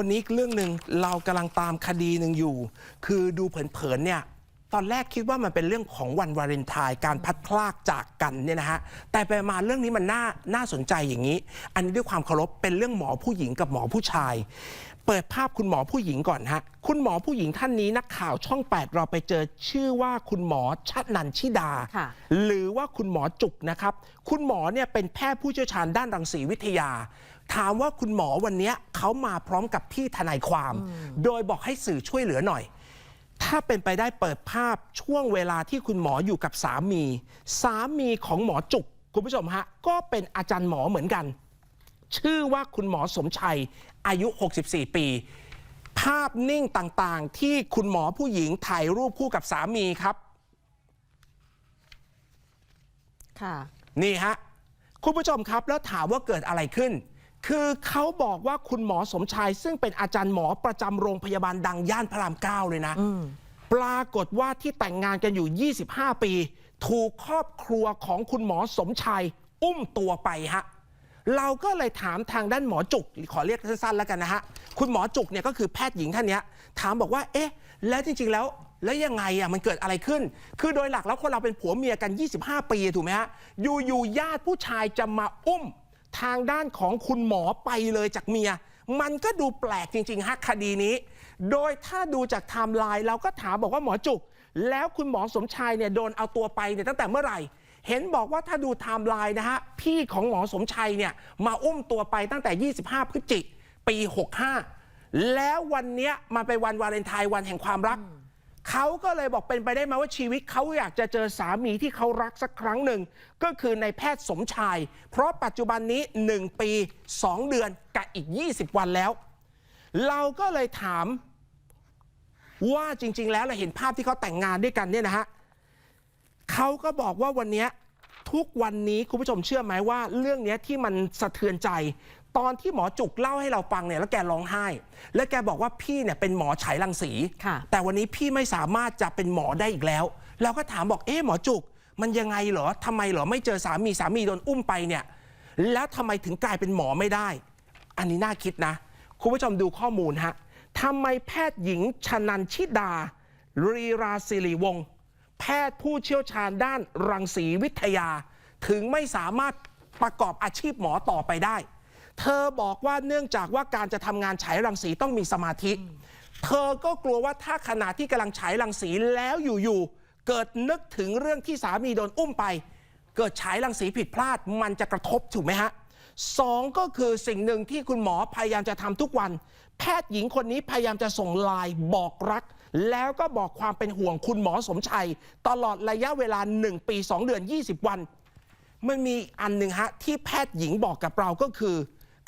วันนี้เรื่องหนึ่งเรากำลังตามคดีหนึ่งอยู่ คือดูเผินๆเนี่ยตอนแรกคิดว่ามันเป็นเรื่องของวันวาเลนไทน์การพัดพลากจากกันเนี่ยนะฮะแต่ไปมาเรื่องนี้มันน่าน่าสนใจอย่างนี้ อันนี้ด้วยความเคารพเป็นเรื่องหมอผู้หญิงกับหมอผู้ชาย เปิดภาพคุณหมอผู้หญิงก่อนฮะคุณหมอผู้หญิงท่านนี้นักข่าวช่อง 8 เราไปเจอชื่อว่าคุณหมอชนันชิดาค่ะหรือว่าคุณหมอจุกนะครับ คุณหมอเนี่ยเป็นแพทย์ผู้เชี่ยวชาญด้านรังสีวิทยา ถามว่าคุณหมอวันเนี้ยเขามาพร้อมกับพี่ทนายความ โดยบอกให้สื่อช่วยเหลือหน่อย ถ้าเป็นไปได้เปิดภาพช่วงเวลาที่คุณหมออยู่กับสามี สามีของหมอจุก คุณผู้ชมฮะ ก็เป็นอาจารย์หมอเหมือนกัน ชื่อว่าคุณหมอสมชัย อายุ 64 ปี ภาพนิ่งต่างๆ ที่คุณหมอผู้หญิงถ่ายรูปคู่กับสามีครับ ค่ะ นี่ฮะคุณผู้ชมครับแล้วถามว่าเกิดอะไรขึ้น คือเขาบอกว่าคุณหมอสมชาย ซึ่งเป็นอาจารย์หมอประจำโรงพยาบาลดังย่านพระรามเก้าเลยนะ ปรากฏว่าที่แต่งงานกันอยู่ 25 ปี ถูกครอบครัวของคุณหมอสมชัยอุ้มตัวไปฮะเราก็เลยถามทางด้านหมอจุก ขอเรียกสั้นๆแล้วกันนะฮะ คุณหมอจุกเนี่ยก็คือแพทย์หญิงท่านเนี้ยถามบอกว่า เอ๊ะ แล้วจริงๆแล้วแล้วยังไงอะมันเกิดอะไรขึ้น คือโดยหลักแล้วคนเราเป็นผัวเมียกัน 25 ปีถูกไหมฮะ อยู่ๆญาติผู้ชายจะมาอุ้ม ทางด้านของคุณหมอไปเลยจากเมีย มันก็ดูแปลกจริงๆฮะคดีนี้ โดยถ้าดูจากไทม์ไลน์เราก็ถามบอกว่าหมอจุก แล้วคุณหมอสมชายเนี่ยโดนเอาตัวไปเนี่ยตั้งแต่เมื่อไหร่ เห็นบอกว่าถ้าดูไทม์ไลน์นะฮะพี่ของหมอสมชัยเนี่ยมาอุ้มตัวไปตั้งแต่ 25 พฤศจิกปี 65 แล้ววันเนี้ยมันเป็นวันวาเลนไทน์วันแห่งความรัก เขาก็เลยบอกเป็นไปได้ไหมว่าชีวิตเขาอยากจะเจอสามีที่เขารักสักครั้งหนึ่ง ก็คือในแพทย์สมชาย เพราะปัจจุบันนี้ 1 ปี 2 เดือนกับอีก 20 วันแล้ว เราก็เลยถามว่าจริง ๆ แล้วเราเห็นภาพที่เขาแต่งงานด้วยกันเนี่ยนะฮะเขาก็บอกว่าวันนี้ทุกวันนี้คุณผู้ชมเชื่อไหมว่าเรื่องนี้ที่มันสะเทือนใจ ตอนที่หมอจุกเล่าให้เราฟังเนี่ยแล้วแกร้องไห้ แล้วแกบอกว่าพี่เนี่ยเป็นหมอฉายรังสี ค่ะ แต่วันนี้พี่ไม่สามารถจะเป็นหมอได้อีกแล้ว เราก็ถามบอกเอ๊ะหมอจุก มันยังไงเหรอทำไมเหรอไม่เจอสามีสามีโดนอุ้มไปเนี่ย แล้วทำไมถึงกลายเป็นหมอไม่ได้ อันนี้น่าคิดนะ คุณผู้ชมดูข้อมูลฮะทำไมแพทย์หญิงชนันชิดา รีราศิริวงศ์แพทย์ผู้เชี่ยวชาญด้านรังสีวิทยา ถึงไม่สามารถประกอบอาชีพหมอต่อไปได้ เธอบอกว่าเนื่องจากว่าการจะทำงานฉายรังสีต้องมีสมาธิ เธอก็กลัวว่าถ้าขณะที่กำลังฉายรังสีแล้วอยู่ๆเกิดนึกถึงเรื่องที่สามีโดนอุ้มไป เกิดฉายรังสีผิดพลาด มันจะกระทบถูกไหมฮะสองก็คือสิ่งหนึ่งที่คุณหมอพยายามจะทำทุกวัน แพทย์หญิงคนนี้พยายามจะส่งไลน์บอกรัก แล้วก็บอกความเป็นห่วงคุณหมอสมชัย ตลอดระยะเวลา 1 ปี 2 เดือน 20 วัน มันมีอันหนึ่งฮะที่แพทย์หญิงบอกกับเราก็คือ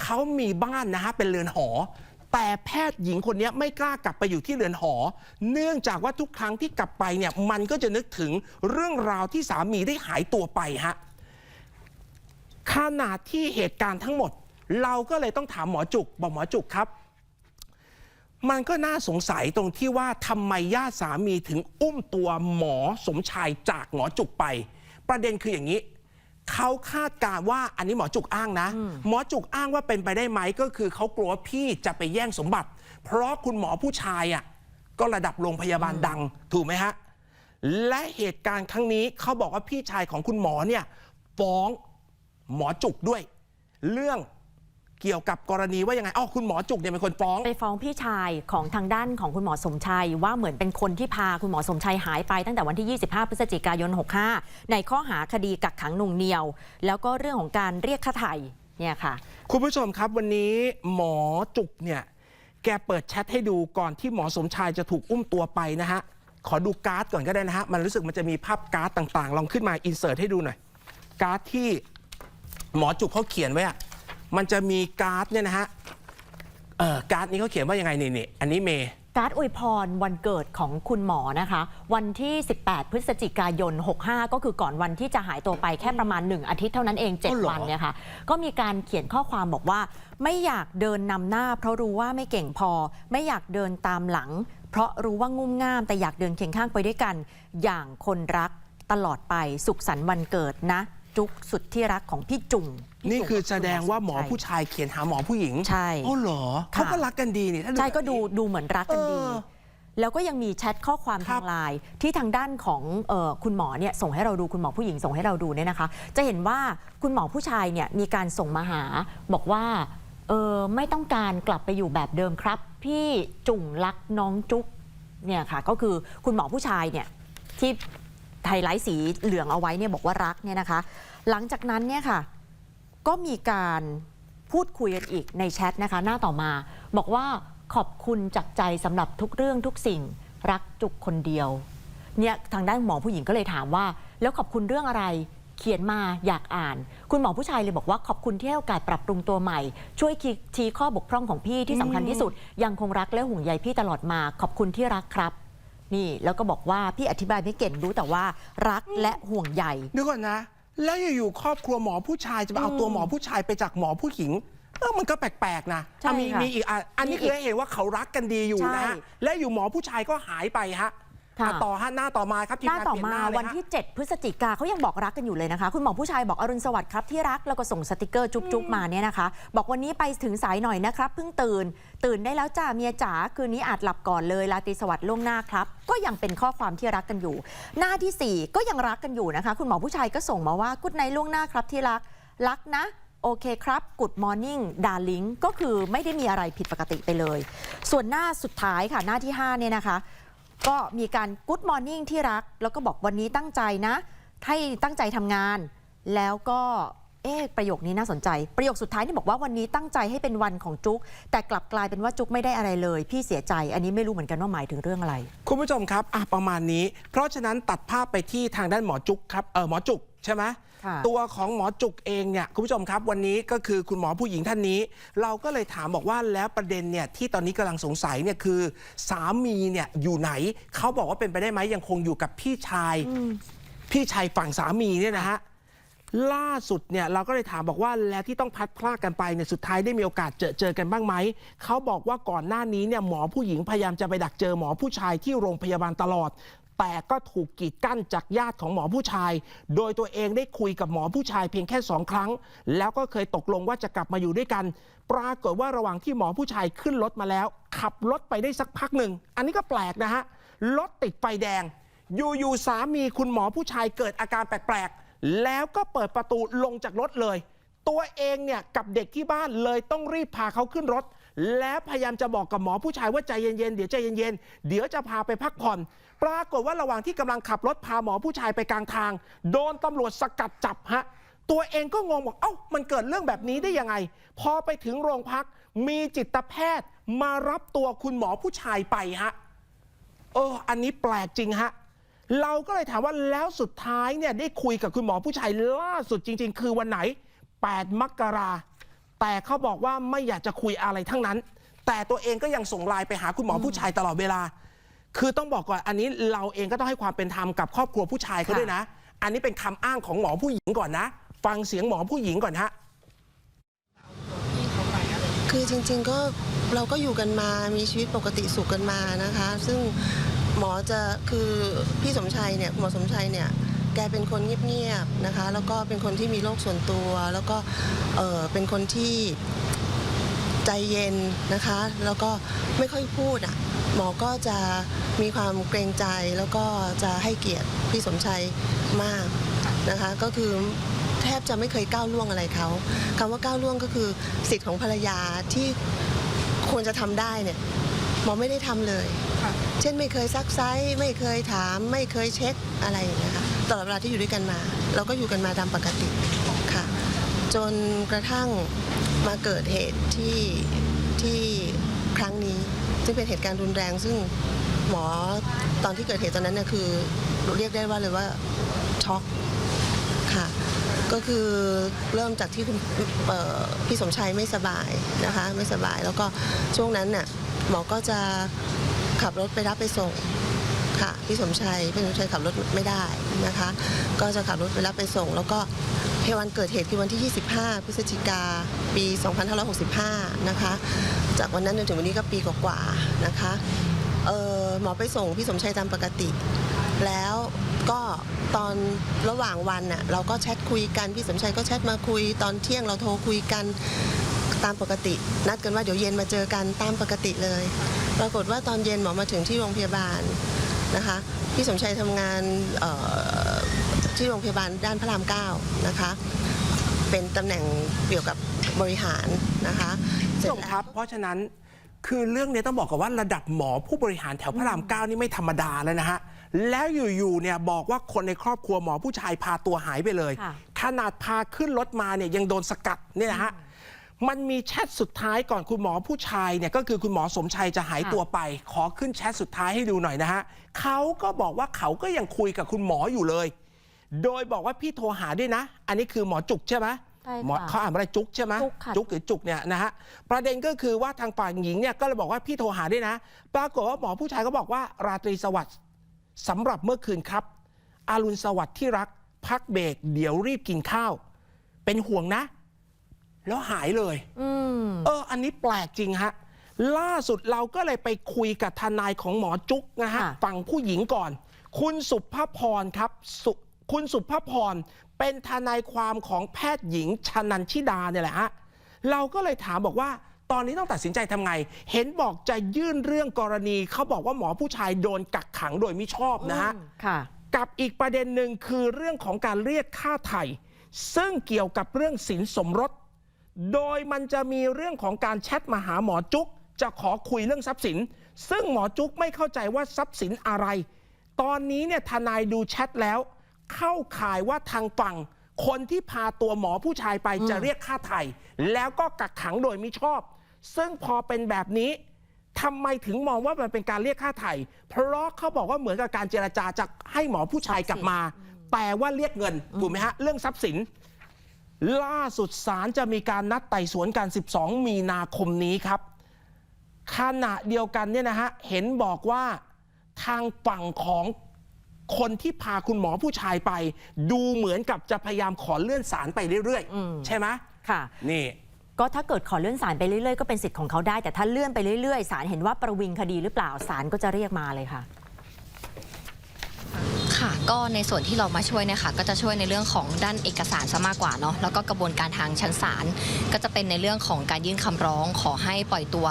เขามีบ้านนะฮะเป็นเรือนหอ แต่แพทย์หญิงคนนี้ไม่กล้ากลับไปอยู่ที่เรือนหอ เนื่องจากว่าทุกครั้งที่กลับไปเนี่ยมันก็จะนึกถึงเรื่องราวที่สามีได้หายตัวไปฮะขนาดที่เหตุการณ์ทั้งหมด เราก็เลยต้องถามหมอจุกบอกหมอจุกครับ มันก็น่าสงสัยตรงที่ว่าทำไมญาติสามีถึงอุ้มตัวหมอสมชายจากหมอจุกไป ประเด็นคืออย่างนี้ เขาคาดการณ์ว่าอันนี้หมอจุกอ้างนะ หมอจุกอ้างว่าเป็นไปได้ไหมก็คือเขากลัวพี่จะไปแย่งสมบัติ เพราะคุณหมอผู้ชายอะก็ระดับโรงพยาบาลดังถูกไหมฮะและเหตุการณ์ครั้งนี้เขาบอกว่าพี่ชายของคุณหมอเนี่ยฟ้องหมอจุกด้วย เรื่อง เกี่ยวกับกรณีว่ายังไงอ๋อคุณหมอจุกเนี่ยเป็นคนฟ้อง ไปฟ้องพี่ชายของทางด้านของคุณหมอสมชัย ว่าเหมือนเป็นคนที่พาคุณหมอสมชัยหายไปตั้งแต่วันที่ 25 พฤศจิกายน 65 ในข้อหาคดีกักขังหน่วงเหนียว แล้วก็เรื่องของการเรียกค่าไถ่เนี่ยค่ะ คุณผู้ชมครับวันนี้หมอจุกเนี่ยแกเปิดแชทให้ดูก่อนที่หมอสมชายจะถูกอุ้มตัวไปนะฮะขอดูการ์ดก่อนก็ได้นะฮะมันรู้สึกมันจะมีภาพการ์ดต่างๆ ลองขึ้นมาอินเสิร์ตให้ดูหน่อยการ์ดที่หมอจุกเขาเขียนไว้อะ มันจะมีการ์ดเนี่ยนะฮะเออการ์ดนี้เขาเขียนว่ายังไงนี่นี่อันนี้เมย์ การ์ดอวยพรวันเกิดของคุณหมอนะคะ วันที่ 18 พฤศจิกายน 65 ก็คือก่อนวันที่จะหายตัวไปแค่ประมาณ 1 อาทิตย์เท่านั้นเอง อ๋อเหรอ7วันเนี่ยค่ะ ก็มีการเขียนข้อความบอกว่า ไม่อยากเดินนำหน้า เพราะรู้ว่าไม่เก่งพอ ไม่อยากเดินตามหลัง เพราะรู้ว่างุ่มง่าม แต่อยากเดินเคียงข้างไปด้วยกัน อย่างคนรักตลอดไปสุขสันต์วันเกิดนะ จุกสุดที่รักของพี่จุ่งพี่นี่จุ่งคือแสดงว่าหมอใช่ผู้ชายเขียนหาหมอผู้หญิงใช่ อ๋อเหรอค่ะ เขาก็รักกันดีนี่ถ้า ใช่แบบก็ดูนี้ดูเหมือนรักกันดี เออแล้วก็ยังมีแชทข้อความครัทาบ งไลน์ที่ทางด้านของเออคุณหมอเนี่ยส่งให้เราดูคุณหมอผู้หญิงส่งให้เราดูเนี่ยนะคะ จะเห็นว่าคุณหมอผู้ชายเนี่ยมีการส่งมาหา บอกว่าเออไม่ต้องการกลับไปอยู่แบบเดิมครับ พี่จุ่งรักน้องจุ๊กเนี่ยค่ะ ก็คือคุณหมอผู้ชายเนี่ยที่ ไฮไลท์สีเหลืองเอาไว้เนี่ยบอกว่ารักเนี่ยนะคะ หลังจากนั้นเนี่ยค่ะ ก็มีการพูดคุยกันอีกในแชทนะคะ หน้าต่อมา บอกว่าขอบคุณจากใจสำหรับทุกเรื่องทุกสิ่ง รักจุกคนเดียว เนี่ยทางด้านหมอผู้หญิงก็เลยถามว่า แล้วขอบคุณเรื่องอะไรเขียนมาอยากอ่าน คุณหมอผู้ชายเลยบอกว่าขอบคุณที่ให้โอกาสปรับปรุงตัวใหม่ ช่วยชี้ข้อบกพร่องของพี่ที่สำคัญที่สุด ยังคงรักและห่วงใยพี่ตลอดมา ขอบคุณที่รักครับ นี่แล้วก็บอกว่าพี่อธิบายไม่เก่งรู้แต่ว่ารักและห่วงใยเดี๋ยวก่อนนะ แล้วอยู่ๆครอบครัวหมอผู้ชายจะมาเอาตัวหมอผู้ชายไปจากหมอผู้หญิงเออมันก็แปลกๆนะใช่อะมีค่ะมีอีกอะอันนี้มีอีกคือให้เห็นว่าเขารักกันดีอยู่นะฮะใช่และอยู่หมอผู้ชายก็หายไปฮะ ค่ะ อะต่อฮะหน้าต่อมาครับทีหน้าต่อเปลี่ยมาเลยวันฮะ ที่ 7 พฤศจิกาเขายังบอกรักกันอยู่เลยนะคะ คุณหมอผู้ชายบอกอรุณสวัสดิ์ครับที่รักแล้วก็ส่งสติกเกอร์จุ๊บๆมาเนี่ยนะคะ บอกวันนี้ไปถึงสายหน่อยนะครับเพิ่งตื่น ตื่นได้แล้วจ้าเมียจ๋าคืนนี้อาจหลับก่อนเลยลาตรีสวัสดิ์ล่วงหน้าครับ ก็ยังเป็นข้อความที่รักกันอยู่ หน้าทีสี่ 4 ก็ยังรักกันอยู่นะคะ คุณหมอผู้ชายก็ส่งมาว่ากุดในล่วงหน้าครับที่รักรักนะ โอเคครับกุดมอร์นิ่งดาร์ลิงก็คือไม่ได้มีอะไรผิดปกติไปเลย ส่วนหน้าสุดท้ายค่ะหน้าที่ห้าเนี่ยนะคะ ก็มีการกู๊ดมอร์นิ่งที่รัก แล้วก็บอกวันนี้ตั้งใจนะ ให้ตั้งใจทำงาน แล้วก็เอ๊ะประโยคนี้น่าสนใจ ประโยคสุดท้ายที่บอกว่าวันนี้ตั้งใจให้เป็นวันของจุ๊กแต่กลับกลายเป็นว่าจุ๊กไม่ได้อะไรเลย พี่เสียใจ อันนี้ไม่รู้เหมือนกันว่าหมายถึงเรื่องอะไร คุณผู้ชมครับอะประมาณนี้ เพราะฉะนั้นตัดภาพไปที่ทางด้านหมอจุกครับเออหมอจุก ใช่ไหมค่ะตัวของหมอจุกเองเนี่ยคุณผู้ชมครับวันนี้ก็คือคุณหมอผู้หญิงท่านนี้ เราก็เลยถามบอกว่าแล้วประเด็นเนี่ยที่ตอนนี้กำลังสงสัยเนี่ยคือ สามีเนี่ยอยู่ไหนเขาบอกว่าเป็นไปได้ไหมยังคงอยู่กับพี่ชาย พี่ชายฝั่งสามีเนี่ยนะฮะล่าสุดเนี่ยเราก็เลยถามบอกว่าแล้วที่ต้องพัดพลากกันไปเนี่ยสุดท้ายได้มีโอกาสเจอเจอกันบ้างไหมเขาบอกว่าก่อนหน้านี้เนี่ยหมอผู้หญิงพยายามจะไปดักเจอหมอผู้ชายที่โรงพยาบาลตลอด แต่ก็ถูกกีดกั้นจากญาติของหมอผู้ชาย โดยตัวเองได้คุยกับหมอผู้ชายเพียงแค่สองครั้ง แล้วก็เคยตกลงว่าจะกลับมาอยู่ด้วยกัน ปรากฏว่าระหว่างที่หมอผู้ชายขึ้นรถมาแล้ว ขับรถไปได้สักพักหนึ่ง อันนี้ก็แปลกนะฮะ รถติดไฟแดง อยู่ๆสามีคุณหมอผู้ชายเกิดอาการแปลกๆ แล้วก็เปิดประตูลงจากรถเลย ตัวเองเนี่ยกับเด็กที่บ้านเลยต้องรีบพาเขาขึ้นรถ แล้วพยายามจะบอกกับหมอผู้ชายว่าใจเย็นๆ เดี๋ยวใจเย็นๆ เดี๋ยวจะพาไปพักผ่อน ปรากฏว่าระหว่างที่กำลังขับรถพาหมอผู้ชายไปกลางทาง โดนตำรวจสกัดจับฮะตัวเองก็งงบอกเอ้ามันเกิดเรื่องแบบนี้ได้ยังไง พอไปถึงโรงพักมีจิตแพทย์มารับตัวคุณหมอผู้ชายไปฮะเออ อันนี้แปลกจริงฮะเราก็เลยถามว่าแล้วสุดท้ายเนี่ยได้คุยกับคุณหมอผู้ชายล่าสุดจริง ๆ คือวันไหน 8 มกราแต่เขาบอกว่าไม่อยากจะคุยอะไรทั้งนั้น แต่ตัวเองก็ยังส่งไลน์ไปหาคุณหมอผู้ชายตลอดเวลา คือต้องบอกก่อนอันนี้เราเองก็ต้องให้ความเป็นธรรมกับครอบครัวผู้ชายเขาค่ะด้วยนะ อันนี้เป็นคำอ้างของหมอผู้หญิงก่อนนะ ฟังเสียงหมอผู้หญิงก่อนฮะ คือจริงๆก็เราก็อยู่กันมามีชีวิตปกติสุขกันมานะคะ ซึ่งหมอจะคือพี่สมชัยเนี่ยคุณหมอสมชัยเนี่ยแกเป็นคนเงียบๆนะคะ แล้วก็เป็นคนที่มีโรคส่วนตัว แล้วก็เออเป็นคนที่ใจเย็นนะคะ แล้วก็ไม่ค่อยพูดอะ หมอก็จะมีความเกรงใจแล้วก็จะให้เกียรติพี่สมชัยมากนะคะ ก็คือแทบจะไม่เคยก้าวล่วงอะไรเขาคำว่าก้าวล่วงก็คือสิทธิ์ของภรรยาที่ควรจะทำได้เนี่ยหมอไม่ได้ทำเลย เช่นไม่เคยซักไซส์ไม่เคยถาม ไม่เคยเช็คอะไรอย่างเงี้ยค่ะตลอดเวลาที่อยู่ด้วยกันมา เราก็อยู่กันมาตามปกติค่ะ จนกระทั่งมาเกิดเหตุที่ที่ครั้งนี้ ซึ่งเป็นเหตุการณ์รุนแรง ซึ่งหมอตอนที่เกิดเหตุตอนนั้นเนี่ยคือเรียกได้ว่าเลยว่าช็อกค่ะก็คือเริ่มจากที่คุณพี่สมชัยไม่สบายนะคะไม่สบายแล้วก็ช่วงนั้นน่ะหมอก็จะขับรถไปรับไปส่งค่ะพี่สมชัยพี่สมชัยขับรถไม่ได้นะคะ ก็จะขับรถไปรับไปส่ง แล้วก็ วันเกิดเหตุคือวันที่ 25 พฤศจิกา ปี 2565 นะคะ จากวันนั้นจนถึงวันนี้ก็ปีกว่าๆนะคะเออหมอไปส่งพี่สมชัยตามปกติ แล้วก็ตอนระหว่างวันน่ะเราก็แชทคุยกัน พี่สมชัยก็แชทมาคุย ตอนเที่ยงเราโทรคุยกันตามปกติ นัดกันว่าเดี๋ยวเย็นมาเจอกันตามปกติเลย ปรากฏว่าตอนเย็นหมอมาถึงที่โรงพยาบาลนะคะ พี่สมชัยทำงาน ที่โรงพยาบาลด้านพระรามเก้านะคะ เป็นตำแหน่งเกี่ยวกับบริหารนะคะเสผู้ร็ชจมแล้วครับ เพราะฉะนั้นคือเรื่องนี้ต้องบอกก่อนว่าระดับหมอผู้บริหารแถวพระรามเก้านี่ไม่ธรรมดาแล้วนะฮะ แล้วอยู่ๆเนี่ยบอกว่าคนในครอบครัวหมอผู้ชายพาตัวหายไปเลยค่ะขนาดพาขึ้นรถมาเนี่ยยังโดนสกัดเนี่ยนะฮะมันมีแชทสุดท้ายก่อนคุณหมอผู้ชายเนี่ยก็คือคุณหมอสมชัยจะหายตัวไป ขอขึ้นแชทสุดท้ายให้ดูหน่อยนะฮะเขาก็บอกว่าเขาก็ยังคุยกับคุณหมออยู่เลย โดยบอกว่าพี่โทรหาด้วยนะ อันนี้คือหมอจุกใช่ไหมใช่ค่ะหมอเขาอ่านว่าอะไรจุกใช่ไหมจุกค่ะ จุกหรือจุกเนี่ยนะฮะประเด็นก็คือว่าทางฝ่ายหญิงเนี่ยก็เลยบอกว่าพี่โทรหาด้วยนะ ปรากฏว่าหมอผู้ชายก็บอกว่าราตรีสวัสดิ์สำหรับเมื่อคืนครับอารุณสวัสดิ์ที่รัก พักเบรกเดี๋ยวรีบกินข้าว เป็นห่วงนะ แล้วหายเลย อืม เออ อันนี้แปลกจริงฮะ ล่าสุดเราก็เลยไปคุยกับทนายของหมอจุ๊กนะฮะ ค่ะ ฝั่งผู้หญิงก่อน คุณสุภาพรครับ สุ คุณสุภาพรเป็นทนายความของแพทย์หญิงชนันชิดาเนี่ยแหละฮะเราก็เลยถามบอกว่าตอนนี้ต้องตัดสินใจทำไง เห็นบอกจะยื่นเรื่องกรณี เขาบอกว่าหมอผู้ชายโดนกักขังโดยมิชอบนะฮะค่ะกับอีกประเด็นหนึ่งคือเรื่องของการเรียกค่าไถ่ซึ่งเกี่ยวกับเรื่องสินสมรส โดยมันจะมีเรื่องของการแชทมาหาหมอจุ๊กจะขอคุยเรื่องทรัพย์สิน ซึ่งหมอจุ๊กไม่เข้าใจว่าทรัพย์สินอะไร ตอนนี้เนี่ยทนายดูแชทแล้ว เข้าข่ายว่าทางฝั่งคนที่พาตัวหมอผู้ชายไปจะเรียกค่าไถ่แล้วก็กักขังโดยมิชอบ ซึ่งพอเป็นแบบนี้ทำไมถึงมองว่ามันเป็นการเรียกค่าไถ่เพราะเขาบอกว่าเหมือนกับการเจรจาจะให้หมอผู้ชายกลับมา แต่ว่าเรียกเงินถูกไหมฮะเรื่องทรัพย์สิน ล่าสุดศาลจะมีการนัดไต่สวนกัน 12 มีนาคมนี้ครับขณะเดียวกันเนี่ยนะฮะเห็นบอกว่าทางฝั่งของ คนที่พาคุณหมอผู้ชายไป ดูเหมือนกับจะพยายามขอเลื่อนศาลไปเรื่อยอืมๆใช่ไหมค่ะนี่ก็ถ้าเกิดขอเลื่อนศาลไปเรื่อยๆ ก็เป็นสิทธิ์ของเขาได้ แต่ถ้าเลื่อนไปเรื่อยๆศาลเห็นว่าประวิงคดีหรือเปล่าศาลก็จะเรียกมาเลยค่ะค่ะก็ในส่วนที่เรามาช่วยเนี่ยค่ะก็จะช่วยในเรื่องของด้านเอกสารซะมากกว่าเนาะแล้วก็กระบวนการทางชั้นศาลก็จะเป็นในเรื่องของการยื่นคำร้องขอให้ปล่อยตัว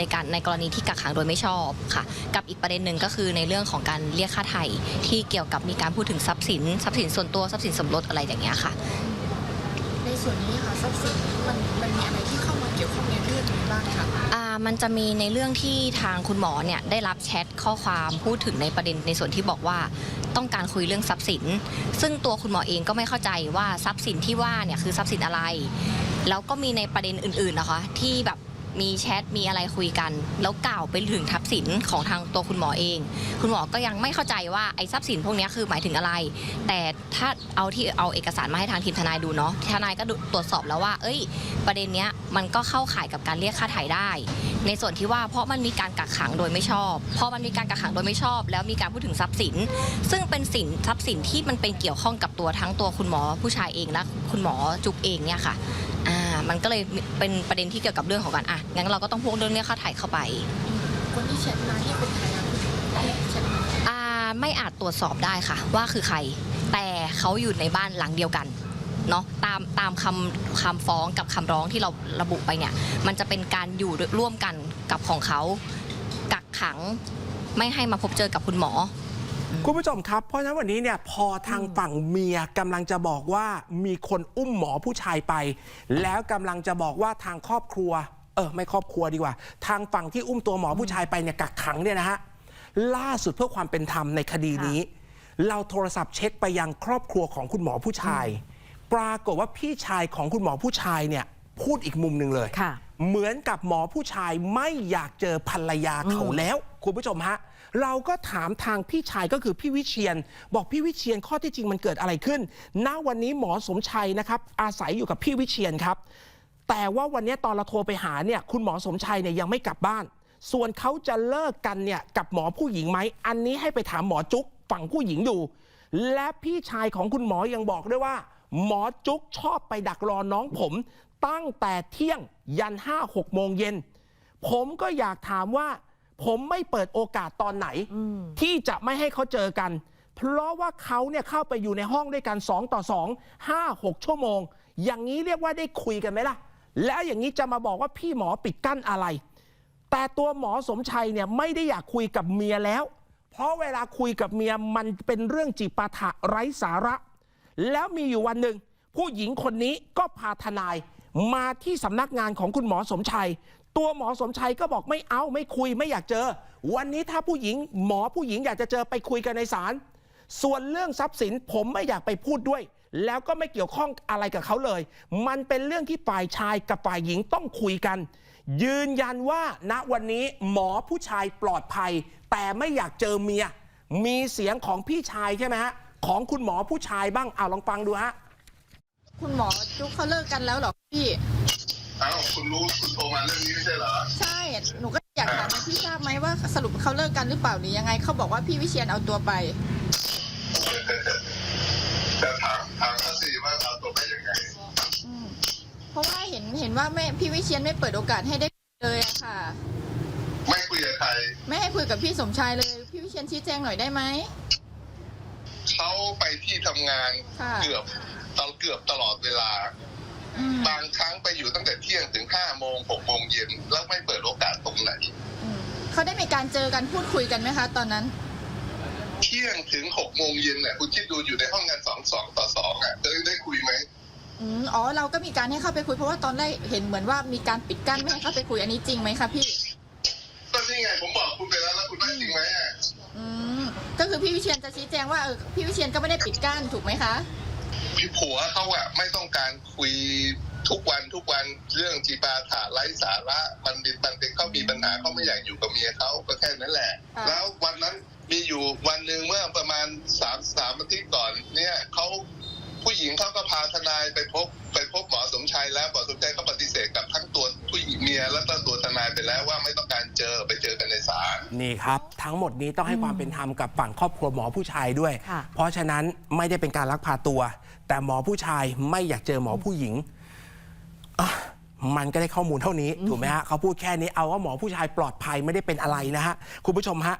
ในการในกรณีที่กักขังโดยไม่ชอบค่ะ กับอีกประเด็นหนึ่งก็คือในเรื่องของการเรียกค่าไถ่ที่เกี่ยวกับมีการพูดถึงทรัพย์สินทรัพย์สินส่วนตัวทรัพย์สินสมรสอะไรอย่างเงี้ยค่ะ ในส่วนนี้ค่ะทรัพย์สินมันมันมีอะไรที่เข้ามาเกี่ยวข้องในเรื่องนี้บ้างคะอ่ามันจะมีในเรื่องที่ทางคุณหมอเนี่ยได้รับแชทข้อความพูดถึงในประเด็นในส่วนที่บอกว่าต้องการคุยเรื่องทรัพย์สิน ซึ่งตัวคุณหมอเองก็ไม่เข้าใจว่าทรัพย์สินที่ว่าเนี่ยคือทรัพย์สินอะไร แล้วก็มีในประเด็นอื่นๆนะคะ ที่แบบ มีแชทมีอะไรคุยกัน แล้วกล่าวไปถึงทรัพย์สินของทางตัวคุณหมอเอง คุณหมอก็ยังไม่เข้าใจว่าไอ้ทรัพย์สินพวกนี้คือหมายถึงอะไร แต่ถ้าเอาที่เอาเอกสารมาให้ทางทีมทนายดูเนาะทนายก็ตรวจสอบแล้วว่า เอ้ย ประเด็นเนี้ยมันก็เข้าข่ายกับการเรียกค่าไถ่ได้ ในส่วนที่ว่าเพราะมันมีการกักขังโดยไม่ชอบ เพอมันมีการกักขังโดยไม่ชอบ แล้วมีการพูดถึงทรัพย์สิน ซึ่งเป็นสินทรัพย์สินที่มันเป็นเกี่ยวข้องกับตัวทั้งตัวคุณหมอผู้ชายเองและคุณหมอจุกเองเนี่ยค่ะอ่า มันก็เลยเป็นประเด็นที่เกี่ยวกับเรื่องของการอะงั้นเราก็ต้องพวกเรื่องเนี้ยค่าไถ่เข้าไป คนที่แชทมาที่เป็นใครนะคุณที่แชทมาอ่าไม่อาจตรวจสอบได้ค่ะ ว่าคือใคร แต่เขาอยู่ในบ้านหลังเดียวกันเนาะตามตามคำคำฟ้องกับคำร้องที่เราระบุไปเนี่ย มันจะเป็นการอยู่ร่วมกันกับของเขากักขัง ไม่ให้มาพบเจอกับคุณหมอ คุณผู้ชมครับเพราะฉะนั้นวันนี้เนี่ยพอทางฝั่งเมียกำลังจะบอกว่ามีคนอุ้มหมอผู้ชายไป แล้วกำลังจะบอกว่าทางครอบครัว เออไม่ครอบครัวดีกว่า ทางฝั่งที่อุ้มตัวหมอผู้ชายไปเนี่ยกักขังเนี่ยนะฮะล่าสุดเพื่อความเป็นธรรมในคดีนี้ เราโทรศัพท์เช็คไปยังครอบครัวของคุณหมอผู้ชาย ปรากฏว่าพี่ชายของคุณหมอผู้ชายเนี่ย พูดอีกมุมหนึ่งเลยค่ะเหมือนกับหมอผู้ชายไม่อยากเจอภรรยาเขาแล้ว คุณผู้ชมฮะ เราก็ถามทางพี่ชายก็คือพี่วิเชียน บอกพี่วิเชียนข้อที่จริงมันเกิดอะไรขึ้น ณ วันนี้หมอสมชัยนะครับ อาศัยอยู่กับพี่วิเชียนครับ แต่ว่าวันนี้ตอนเราโทรไปหาเนี่ย คุณหมอสมชัยเนี่ยยังไม่กลับบ้าน ส่วนเขาจะเลิกกันเนี่ยกับหมอผู้หญิงไหม อันนี้ให้ไปถามหมอจุ๊กฝั่งผู้หญิงดู และพี่ชายของคุณหมอยังบอกด้วยว่า หมอจุ๊กชอบไปดักรอน้องผม ตั้งแต่เที่ยงยันห้าหกโมงเย็น ผมก็อยากถามว่า ผมไม่เปิดโอกาสตอนไหน ที่จะไม่ให้เขาเจอกัน เพราะว่าเขาเนี่ยเข้าไปอยู่ในห้องด้วยกัน 2 ต่อ 2 5 6 ชั่วโมง อย่างนี้เรียกว่าได้คุยกันไหมล่ะ แล้วอย่างนี้จะมาบอกว่าพี่หมอปิดกั้นอะไร แต่ตัวหมอสมชัยเนี่ยไม่ได้อยากคุยกับเมียแล้ว เพราะเวลาคุยกับเมียมันเป็นเรื่องจิปาถะไร้สาระ แล้วมีอยู่วันหนึ่งผู้หญิงคนนี้ก็พาทนายมาที่สำนักงานของคุณหมอสมชัย ตัวหมอสมชัยก็บอกไม่เอาไม่คุยไม่อยากเจอ วันนี้ถ้าผู้หญิงหมอผู้หญิงอยากจะเจอไปคุยกันในศาลส่วนเรื่องทรัพย์สินผมไม่อยากไปพูดด้วย แล้วก็ไม่เกี่ยวข้องอะไรกับเขาเลย มันเป็นเรื่องที่ฝ่ายชายกับฝ่ายหญิงต้องคุยกัน ยืนยันว่าณวันนี้หมอผู้ชายปลอดภัย แต่ไม่อยากเจอเมียมีเสียงของพี่ชายใช่ไหมฮะ ของคุณหมอผู้ชายบ้างเอาลองฟังดูฮะคุณหมอจุ๊กเขาเลิกกันแล้วเหรอพี่เอ้าคุณรู้คุณโทรมาเรื่องนี้ไม่ใช่เหรอใช่หนูก็อยากถามว่าพี่ทราบไหมว่าสรุปเขาเลิกกันหรือเปล่าหรือยังไงเขาบอกว่าพี่วิเชียนเอาตัวไปจะถามถามเขาสิว่าเอาตัวไปยังไงอืมเพราะว่าเห็นเห็นว่าไม่พี่วิเชียนไม่เปิดโอกาสให้ได้เลยอะค่ะ ไม่คุยกับใครไม่ให้คุยกับพี่สมชายเลย พี่วิเชียนชี้แจงหน่อยได้ไหม เขาไปที่ทำงานค่ะเกือบตลเกือบตลอดเวลา อืมบางครั้งไปอยู่ตั้งแต่เที่ยงถึงห้าโมงหกโมงเย็นแล้วไม่เปิดโอกาสตรงไหน อืมเขาได้มีการเจอกันพูดคุยกันไหมคะ ตอนนั้น เที่ยงถึงหกโมงเย็นเนี่ยคุณคิดดูอยู่ในห้องงานสองสองต่อสองอะได้ได้คุยไหมอืมอ๋อ เราก็มีการให้เข้าไปคุยเพราะว่าตอนแรกเห็นเหมือนว่ามีการปิดกั้นไม่ให้เข้าไปคุยอันนี้จริงไหมคะพี่ ก็นี่ไงผมบอกคุณไปแล้วแล้วคุณได้จริงไหมอะอืมก็ คือพี่วิเชียนจะชี้แจงว่าเออพี่วิเชียนก็ไม่ได้ปิดกั้นถูกไหมคะพี่ผัวเขาอะไม่ต้องการคุยทุกวันทุกวันเรื่องจีปาถาไร้สาระมันเป็นมันเป็นเขามีปัญหาเขาไม่อยากอยู่กับเมียเขาก็แค่นั้นแหละค่ะแล้ววันนั้นมีอยู่วันหนึ่งเมื่อประมาณสามสามอาทิตย์ก่อนเนี่ยเขาผู้หญิงเขาก็พาทนายไปพบไปพบหมอสมชัยแล้วหมอสมชัยก็ปฏิเสธกับทั้งตัวผู้หญิงเมียแล้วก็ตัวท นายไปแล้วว่าไม่ต้องการเจอไปเจอกันในศาลนี่ครับ ทั้งหมดนี้ต้องให้ความเป็นธรรมกับฝั่งครอบครัวหมอผู้ชายด้วย ค่ะ เพราะฉะนั้นไม่ได้เป็นการลักพาตัว แต่หมอผู้ชายไม่อยากเจอหมอผู้หญิงอะมันก็ได้ข้อมูลเท่านี้ถูกไหมฮะเขาพูดแค่นี้เอาว่าหมอผู้ชายปลอดภัยไม่ได้เป็นอะไรนะฮะคุณผู้ชมฮะ